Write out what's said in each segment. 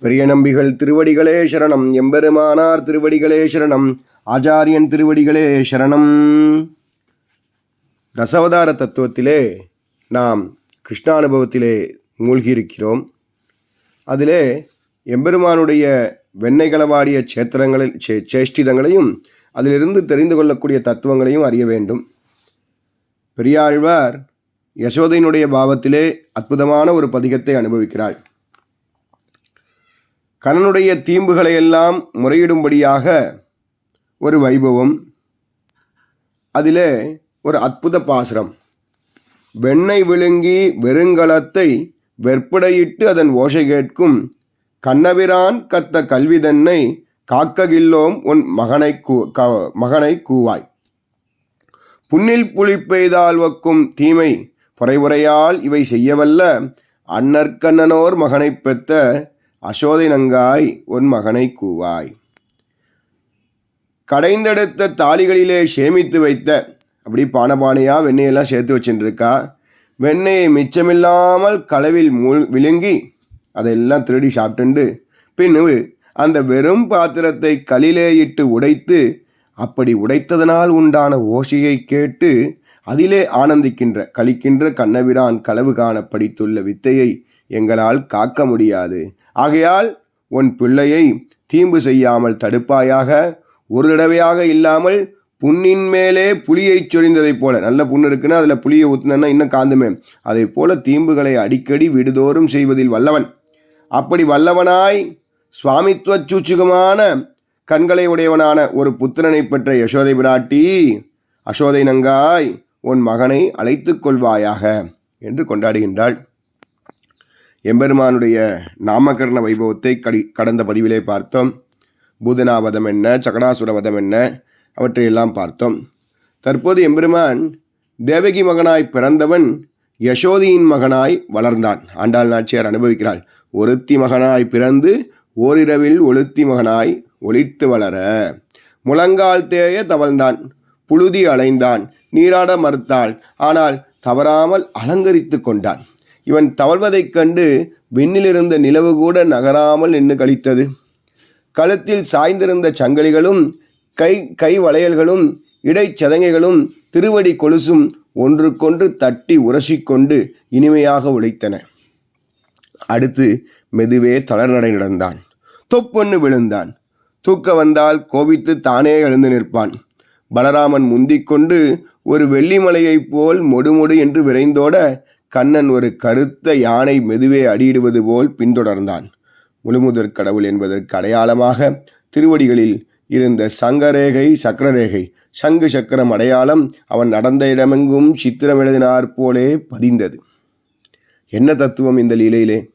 பெரிய நம்பிகள் திருவடிகளே சரணம் எம்பெருமானார் திருவடிகளே சரணம் ஆச்சாரியன் திருவடிகளே சரணம். தசவதார தத்துவத்திலே நாம் கிருஷ்ணானுபவத்திலே மூழ்கியிருக்கிறோம். அதிலே எம்பெருமானுடைய வெண்ணெய் களவாடிய சேத்திரங்களில் சே சேஷ்டிதங்களையும் அதிலிருந்து தெரிந்து கொள்ளக்கூடிய தத்துவங்களையும் அறிய வேண்டும். பெரியாழ்வார் யசோதையினுடைய பாவத்திலே அற்புதமான ஒரு பதிகத்தை அனுபவிக்கிறாள் கண்ணனுடைய தீம்புகளை எல்லாம் முறையிடும்படியாக ஒரு வைபவம். அதிலே ஒரு அற்புத பாசுரம். வெண்ணெய் விழுங்கி வெறுங்கலத்தை வெற்படையிட்டு அதன் ஓசை கேட்கும் கண்ணபிரான் கத்த கல்விதன்னை காக்ககில்லோம் உன் மகனை கூ க மகனை கூவாய். புன்னில் புலி பெய்தால் வக்கும் தீமை பொறைவுரையால் இவை செய்யவல்ல அன்னற்கண்ணனோர் மகனைப் பெத்த அசோதை நங்காய் உன் மகனை கூவாய். கடைந்தெடுத்த தாலிகளிலே சேமித்து வைத்த அப்படி பானபானையாக வெண்ணெயெல்லாம் சேர்த்து வச்சுட்டுருக்கா வெண்ணெயை மிச்சமில்லாமல் களவில் மூழ் விழுங்கி அதையெல்லாம் திருடி சாப்பிட்டுண்டு பின்னு அந்த வெறும் பாத்திரத்தை களிலே இட்டு உடைத்து அப்படி உடைத்ததனால் உண்டான ஓசையை கேட்டு அதிலே ஆனந்திக்கின்ற கழிக்கின்ற கண்ணபிரான் களவு காண படித்துள்ள வித்தையை எங்களால் காக்க முடியாது. ஆகையால் உன் பிள்ளையை தீம்பு செய்யாமல் தடுப்பாயாக ஒரு தடவையாக இல்லாமல் புண்ணின் மேலே புளியைச் சொரிந்ததைப் போல நல்ல புண்ணு இருக்குன்னா அதில் புளியை ஊற்றினா இன்னும் காந்துமே. அதை போல தீம்புகளை அடிக்கடி விடுதோறும் செய்வதில் வல்லவன். அப்படி வல்லவனாய் சுவாமித்துவ சூச்சுகமான கண்களை உடையவனான ஒரு புத்திரனை பெற்ற யசோதை பிராட்டி அசோதை நங்காய் உன் மகனை அழைத்து கொள்வாயாக என்று கொண்டாடுகின்றாள். எம்பெருமானுடைய நாமகரண வைபவத்தை கடி கடந்த பதிவிலே பார்த்தோம். பூதனாவதம் என்ன சகடாசுரவதம் என்ன அவற்றையெல்லாம் பார்த்தோம். தற்போது எம்பெருமான் தேவகி மகனாய் பிறந்தவன் யசோதியின் மகனாய் வளர்ந்தான். ஆண்டாள் நாச்சியார் அனுபவிக்கிறாள் ஒருத்தி மகனாய் பிறந்து ஓரிரவில் ஒழுத்தி மகனாய் ஒளித்து வளர முழங்கால் தேய தவழ்ந்தான் புழுதி அலைந்தான் நீராட மறுத்தாள் ஆனால் தவறாமல் அலங்கரித்து கொண்டான். இவன் தவழ்வதைக் கண்டு விண்ணிலிருந்த நிலவு கூட நகராமல் நின்று கழித்தது கழுத்தில் சாய்ந்திருந்த சங்கிலிகளும் கை கை வளையல்களும் இடைச்சதங்கைகளும் திருவடி கொலுசும் ஒன்றுக்கொன்று தட்டி உரசிக்கொண்டு இனிமையாக உழைத்தன அடுத்து மெதுவே தளர்நடை நடந்தான். தொப்பொன்னு விழுந்தான். தூக்க வந்தால் கோபித்து தானே எழுந்து நிற்பான். பலராமன் முந்திக்கொண்டு ஒரு வெள்ளிமலையைப் போல் மொடுமொடு என்று விரைந்தோட கண்ணன் ஒரு கருத்த யானை மெதுவே அடியிடுவது போல் பின்தொடர்ந்தான். முழுமுதற் கடவுள் என்பதற்கு அடையாளமாக திருவடிகளில் இருந்த சங்கரேகை சக்கரரேகை சங்கு சக்கரம் அடையாளம் அவன் நடந்த இடமெங்கும் சித்திரம் எழுதினார் போலே பதிந்தது. என்ன தத்துவம் இந்த லீலையிலே?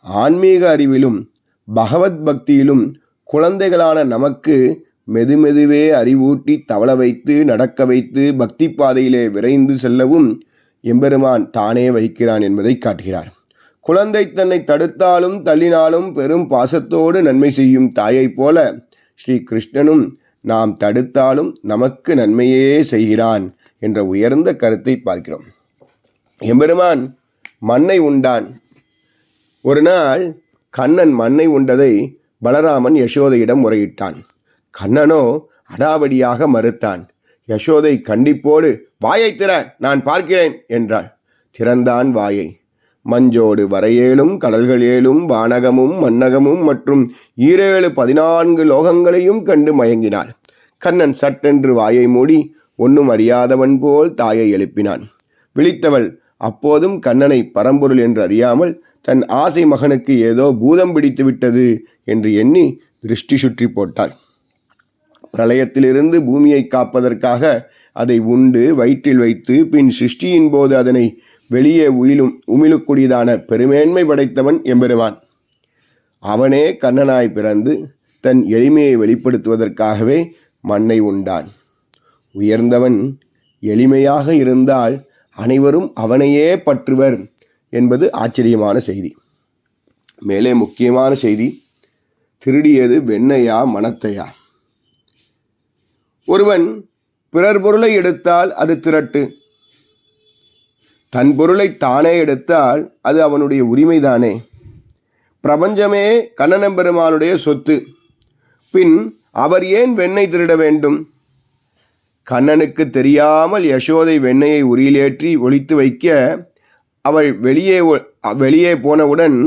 ஆன்மீக அறிவிலும் பகவத் பக்தியிலும் குழந்தைகளான நமக்கு மெதுமெதுவே அறிவூட்டி தவள வைத்து நடக்க வைத்து பக்தி பாதையிலே விரைந்து செல்லவும் எம்பெருமான் தானே வைக்கிறான் என்பதை காட்டுகிறார். குழந்தை தன்னை தடுத்தாலும் தள்ளினாலும் பெரும் பாசத்தோடு நன்மை செய்யும் தாயைப் போல ஸ்ரீ கிருஷ்ணனும் நாம் தடுத்தாலும் நமக்கு நன்மையே செய்கிறான் என்ற உயர்ந்த கருத்தை பார்க்கிறோம். எம்பெருமான் மண்ணை உண்டான். ஒரு நாள் கண்ணன் மண்ணை உண்டதை பலராமன் யசோதையிடம் முறையிட்டான். கண்ணனோ அடாவடியாக மறுத்தான். யசோதை கண்டிப்போடு வாயை திற நான் பார்க்கிறேன் என்றாள். திறந்தான் வாயை. மஞ்சோடு வரையேலும் கடல்கள் ஏழும் வானகமும் மன்னகமும் மற்றும் ஈரேழு பதினான்கு லோகங்களையும் கண்டு மயங்கினாள். கண்ணன் சட்டென்று வாயை மூடி ஒன்றும் அறியாதவன் போல் தாயை எழுப்பினான். விழித்தவள் அப்போதும் கண்ணனை பரம்பொருள் என்று அறியாமல் தன் ஆசை மகனுக்கு ஏதோ பூதம் பிடித்து விட்டது என்று எண்ணி திருஷ்டி சுற்றி போட்டாள். பிரளயத்திலிருந்து பூமியை காப்பதற்காக அதை உண்டு வயிற்றில் வைத்து பின் சிருஷ்டியின் போது அதனை வெளியே உயிலும் உமிழக்கூடியதான பெருமேன்மை படைத்தவன் எம்பெருமான். அவனே கண்ணனாய் பிறந்து தன் எளிமையை வெளிப்படுத்துவதற்காகவே மண்ணை உண்டான். உயர்ந்தவன் எளிமையாக இருந்தால் அனைவரும் அவனையே பற்றுவர் என்பது ஆச்சரியமான செய்தி. மேலே முக்கியமான செய்தி திருடியது வெண்ணையா மனத்தையா ஒருவன் பிறர் பொருளை எடுத்தால் அது திரட்டு. தன் பொருளை தானே எடுத்தால் அது அவனுடைய உரிமைதானே. பிரபஞ்சமே கண்ணனம்பெருமானுடைய சொத்து. பின் அவர் ஏன் வெண்ணை திருட வேண்டும்? கண்ணனுக்கு தெரியாமல் யசோதை வெண்ணையை உரியிலேற்றி ஒளித்து வைக்க அவள் வெளியே வெளியே போனவுடன்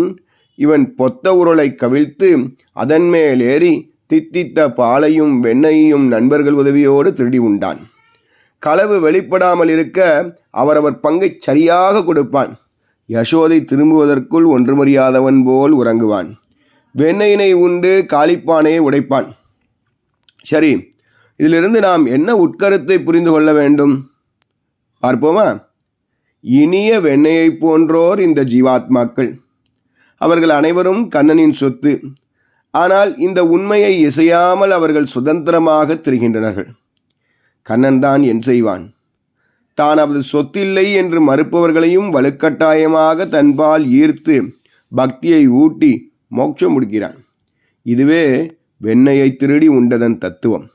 இவன் பொத்த உருளை கவிழ்த்து அதன் மேல் ஏறி தித்தித்த பாலையும் வெண்ணையும் நண்பர்கள் உதவியோடு திருடி உண்டான். களவு வெளிப்படாமல் இருக்க அவரவர் பங்கைச் சரியாக கொடுப்பான். யசோதை திரும்புவதற்குள் ஒன்றுமறியாதவன் போல் உறங்குவான். வெண்ணெயினை உண்டு காளிப்பானையை உடைப்பான். சரி இதிலிருந்து நாம் என்ன உட்கருத்தை புரிந்து கொள்ள வேண்டும்? பார்ப்போமா? இனிய வெண்ணையைப் போன்றோர் இந்த ஜீவாத்மாக்கள். அவர்கள் அனைவரும் கண்ணனின் சொத்து. ஆனால் இந்த உண்மையை இசையாமல் அவர்கள் சுதந்திரமாக திரிகின்றனர்கள். கண்ணன் தான் என் செய்வான். தான் அவரது சொத்தில்லை என்று மறுப்பவர்களையும் வலுக்கட்டாயமாக தன்பால் ஈர்த்து பக்தியை ஊட்டி மோட்சம் முடிக்கிறான். இதுவே வெண்ணையை திருடி உண்டதன் தத்துவம்.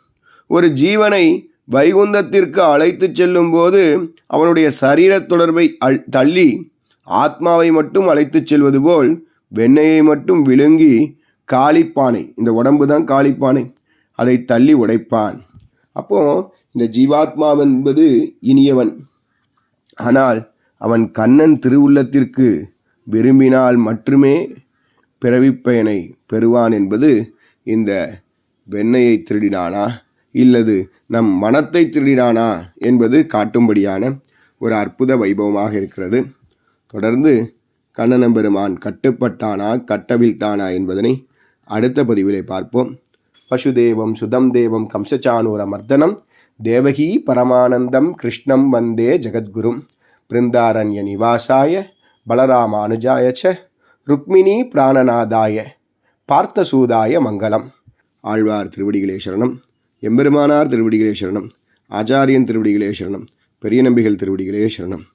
ஒரு ஜீவனை வைகுந்தத்திற்கு அழைத்துச் செல்லும்போது அவனுடைய சரீரத் தொடர்பை அல் தள்ளி ஆத்மாவை மட்டும் அழைத்துச் செல்வது போல் வெண்ணையை மட்டும் விழுங்கி காளிப்பானை. இந்த உடம்பு தான் காளிப்பானை. அதை தள்ளி உடைப்பான். அப்போ இந்த ஜீவாத்மா என்பது இனியவன். ஆனால் அவன் கண்ணன் திருவுள்ளத்திற்கு விரும்பினால் மட்டுமே பிறவிப்பயனை பெறுவான் என்பது இந்த வெண்ணையை திருடினானா? இல்லது நம் மனத்தை திருடினானா? என்பது காட்டும்படியான ஒரு அற்புத வைபவமாக இருக்கிறது. தொடர்ந்து கண்ணனம்பெருமான் கட்டுப்பட்டானா கட்டவிழ்த்தானா என்பதனை அடுத்த பதிவிலே பார்ப்போம். பசுதேவம் சுதம் தேவம் கம்சச்சானூர மர்தனம் தேவகி பரமானந்தம் கிருஷ்ணம் வந்தே ஜெகத்குரும் பிருந்தாரண்ய நிவாசாய பலராமானுஜாய ச ருக்மிணி பிராணநாதாய பார்த்தசூதாய மங்களம். ஆழ்வார் திருவடிகளே சரணம். எம்பெருமானார் திருவடிகளே சரணம். ஆச்சாரியன் திருவடிகளே சரணம். பெரிய நம்பிகள் திருவடிகளே சரணம்.